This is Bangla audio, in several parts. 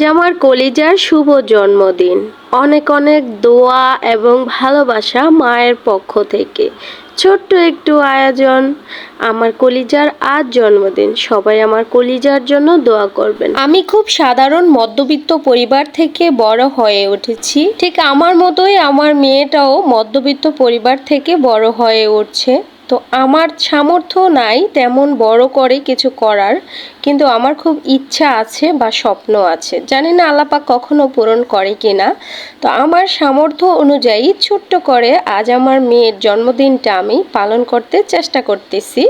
আমার কলিজার শুভ জন্মদিন। অনেক অনেক দোয়া এবং ভালোবাসা মায়ের পক্ষ থেকে। ছোট্ট একটু আয়োজন। আমার কলিজার আজ জন্মদিন। সবাই আমার কলিজার জন্য দোয়া করবেন। আমি খুব সাধারণ মধ্যবিত্ত পরিবার থেকে বড় হয়ে উঠেছি। ঠিক আমার মতোই আমার মেয়েটাও মধ্যবিত্ত পরিবার থেকে বড় হয়ে উঠছে। তো আমার সামর্থ্য নাই তেমন বড় করে কিছু করার, কিন্তু আমার খুব ইচ্ছা আছে বা স্বপ্ন আছে। জানি না আলাপা কখনো পূরণ করে কি না তো আমার সামর্থ্য অনুযায়ী ছোট্ট করে আজ আমার মেয়ের জন্মদিনটা আমি পালন করতে চেষ্টা করতেছি।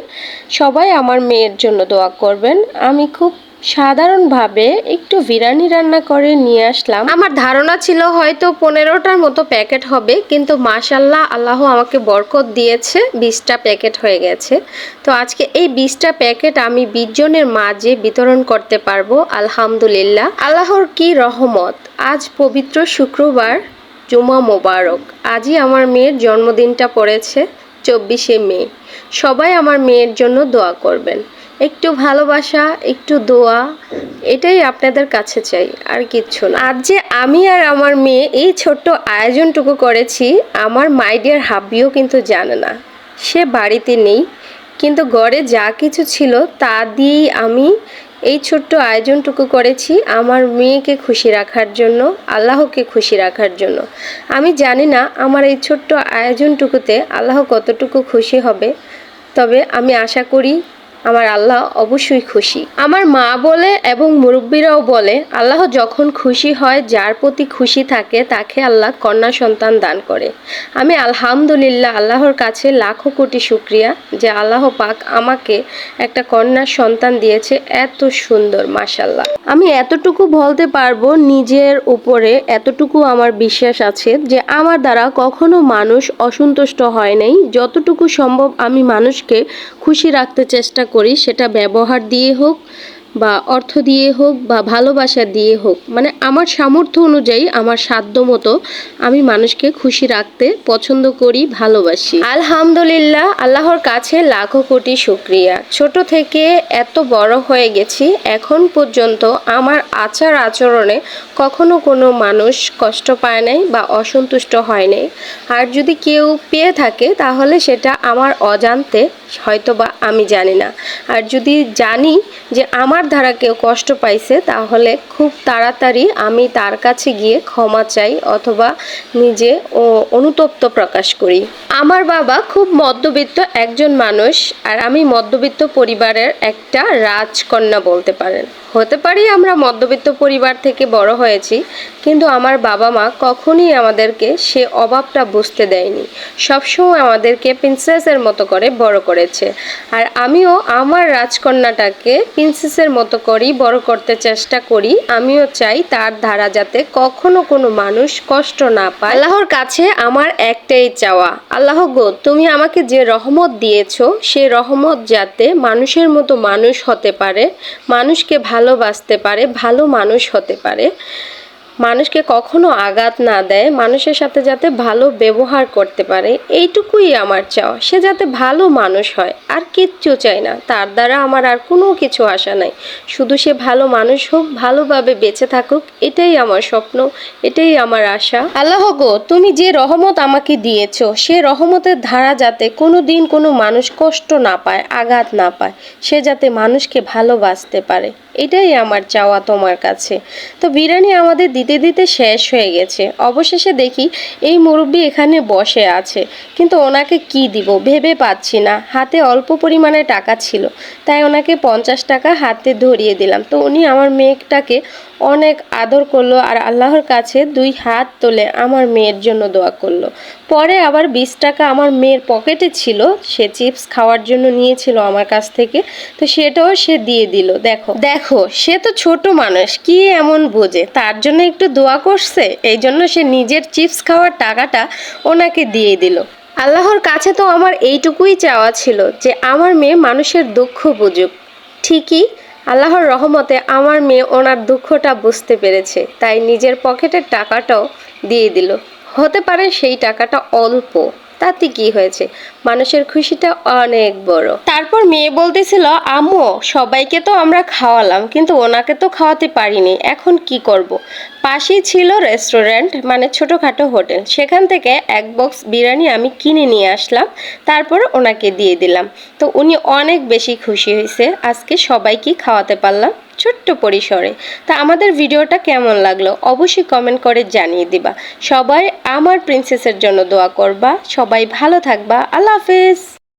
সবাই আমার মেয়ের জন্য দোয়া করবেন। আমি খুব সাধারণভাবে একটু বিরিয়ানি রান্না করে নিয়ে আসলাম। আমার ধারণা ছিল হয়তো পনেরোটার মতো প্যাকেট হবে, কিন্তু মাশাল্লাহ আল্লাহ আমাকে বরকত দিয়েছে, বিশটা প্যাকেট হয়ে গেছে। তো আজকে এই বিশটা প্যাকেট আমি বিশ জনের মাঝে বিতরণ করতে পারব, আলহামদুলিল্লাহ। আল্লাহর কি রহমত, আজ পবিত্র শুক্রবার, জুমা মোবারক। আজই আমার মেয়ের জন্মদিনটা পড়েছে, চব্বিশে মে। সবাই আমার মেয়ের জন্য দোয়া করবেন। একটু ভালোবাসা, একটু দোয়া, এটাই আপনাদের কাছে চাই, আর কিচ্ছু না। আজ যে আমি আর আমার মেয়ে এই ছোট্ট আয়োজনটুকু করেছি, আমার মাইডিয়ার হাব্বিও কিন্তু জানে না। সে বাড়িতে নেই, কিন্তু ঘরে যা কিছু ছিল তা দিয়েই আমি এই ছোট্ট আয়োজনটুকু করেছি, আমার মেয়েকে খুশি রাখার জন্য, আল্লাহকে খুশি রাখার জন্য। আমি জানি না আমার এই ছোট্ট আয়োজনটুকুতে আল্লাহ কতটুকু খুশি হবে, তবে আমি আশা করি আমার আল্লাহ অবশ্যই খুশি। আমার মা বলে এবং মুরব্বীরাও বলে, আল্লাহ যখন খুশি হয়, যার প্রতি খুশি থাকে, তাকে আল্লাহ কন্যা সন্তান দান করে। আমি আলহামদুলিল্লাহ আল্লাহর কাছে লাখো কোটি শুক্রিয়া যে আল্লাহ পাক আমাকে একটা কন্যা সন্তান দিয়েছে, এত সুন্দর মাসাল্লাহ আমি এতটুকু বলতে পারব নিজের উপরে, এতটুকু আমার বিশ্বাস আছে যে আমার দ্বারা কখনো মানুষ অসন্তুষ্ট হয় নাই। যতটুকু সম্ভব আমি মানুষকে খুশি রাখতে চেষ্টা করি, সেটা ব্যবহার দিয়ে হোক বা অর্থ দিয়ে হোক বা ভালোবাসা দিয়ে হোক। মানে আমার সামর্থ্য অনুযায়ী, আমার সাধ্য মতো আমি মানুষকে খুশি রাখতে পছন্দ করি, ভালোবাসি। আলহামদুলিল্লাহ, আল্লাহর কাছে লাখো কোটি শুক্রিয়া। ছোট থেকে এত বড় হয়ে গেছি, এখন পর্যন্ত আমার আচার আচরণে কখনো কোনো মানুষ কষ্ট পায় নাই বা অসন্তুষ্ট হয় নাই। আর যদি কেউ পেয়ে থাকে, তাহলে সেটা আমার অজান্তে হয়তো বা আমি জানি না। আর যদি জানি যে আমার দ্বারা কেউ কষ্ট পাইছে, তাহলে খুব তাড়াতাড়ি আমি তার কাছে গিয়ে ক্ষমা চাই অথবা নিজে ও অনুতপ্ত প্রকাশ করি। আমার বাবা খুব মধ্যবিত্ত একজন মানুষ, আর আমি মধ্যবিত্ত পরিবারের একটা রাজকন্যা বলতে পারেন। হতে পারি আমরা মধ্যবিত্ত পরিবার থেকে বড় হয়েছি, কিন্তু আমার বাবা মা কখনই আমাদেরকে সে অভাবটা বুঝতে দেয়নি। সবসময় আমাদেরকে প্রিন্সেসের মতো করে বড় করেছে। আর আমিও আমার রাজকন্যাটাকে প্রিন্সেসের মতো করেই বড় করতে চেষ্টা করি, আমিও চাই তার ধারা যাতে কখনো কোনো মানুষ কষ্ট না পায়। আল্লাহর কাছে আমার একটাই চাওয়া, আল্লাহ গো, তুমি আমাকে যে রহমত দিয়েছ, সে রহমত যাতে মানুষের মতো মানুষ হতে পারে, মানুষকে ভালোবাসতে পারে ভালো মানুষ হতে পারে। মানুষকে কখনো আঘাত না দেয়, মানুষের সাথে যাতে ভালো ব্যবহার করতে পারে, এইটুকুই আমার চাওয়া। সে যাতে ভালো মানুষ হয়, আর কিচ্ছু চাই না। তার দ্বারা আমার আর কোনো কিছু আশা নাই। শুধু সে ভালো মানুষ হোক, ভালোভাবে বেঁচে থাকুক, এটাই আমার স্বপ্ন, এটাই আমার আশা। আল্লাহ গো, তুমি যে রহমত আমাকে দিয়েছ, সে রহমতের ধারা যাতে কোনো দিন কোনো মানুষ কষ্ট না পায়, আঘাত না পায়, সে যাতে মানুষকে ভালোবাসতে পারে, এটাই আমার চাওয়া তোমার কাছে। তো বিরিয়ানি আমাদের দিতে দিতে শেষ হয়ে গেছে। অবশেষে দেখি এই মুরব্বি এখানে বসে আছে। কিন্তু ওনাকে কি দিব ভেবে পাচ্ছি না। হাতে অল্প পরিমাণে টাকা ছিল। তাই ওনাকে পঞ্চাশ টাকা হাতে ধরিয়ে দিলাম। তো উনি আমার মেয়েটাকে অনেক আদর করল আর আল্লাহর কাছে দুই হাত তোলে আমার মেয়ের জন্য দোয়া করল। পরে আবার বিশ টাকা আমার মেয়ের পকেটে ছিল, সে চিপস খাওয়ার জন্য নিয়েছিল আমার কাছ থেকে, তো সেটাও সে দিয়ে দিল। দেখো দেখো, সে তো ছোট মানুষ, কি এমন বোঝে? তার জন্য একটু দোয়া করছে, এই জন্য সে নিজের চিপস খাওয়ার টাকাটা ওনাকে দিয়ে দিল। আল্লাহর কাছে তো আমার এইটুকুই চাওয়া ছিল যে আমার মেয়ে মানুষের দুঃখ বুঝুক। ঠিকই আল্লাহর রহমতে আমার মেয়ে ওনার দুঃখটা বুঝতে পেরেছে, তাই নিজের পকেটের টাকাটাও দিয়ে দিল। হতে পারে সেই টাকাটা অল্প। তাতে কি হয়েছে? মানুষের খুশিটা অনেক বড়। তারপর মেয়ে বলতেছিল, আম্মু, সবাইকে তো আমরা খাওয়ালাম, কিন্তু ওনাকে তো খাওয়াতে পারিনি, এখন কি করব। পাশেই ছিল রেস্টুরেন্ট মানে ছোটোখাটো হোটেল। সেখান থেকে এক বক্স বিরিয়ানি আমি কিনে নিয়ে আসলাম, তারপর ওনাকে দিয়ে দিলাম। তো উনি অনেক বেশি খুশি হয়েছে, আজকে সবাইকে খাওয়াতে পারলাম। ছোট্ট পরিসরে। তা আমাদের ভিডিওটা কেমন লাগল অবশ্যই কমেন্ট করে জানিয়ে দিবা। সবাই আমার প্রিন্সেসের জন্য দোয়া করবা। সবাই ভালো থাকবা। আল্লাহ হাফেজ।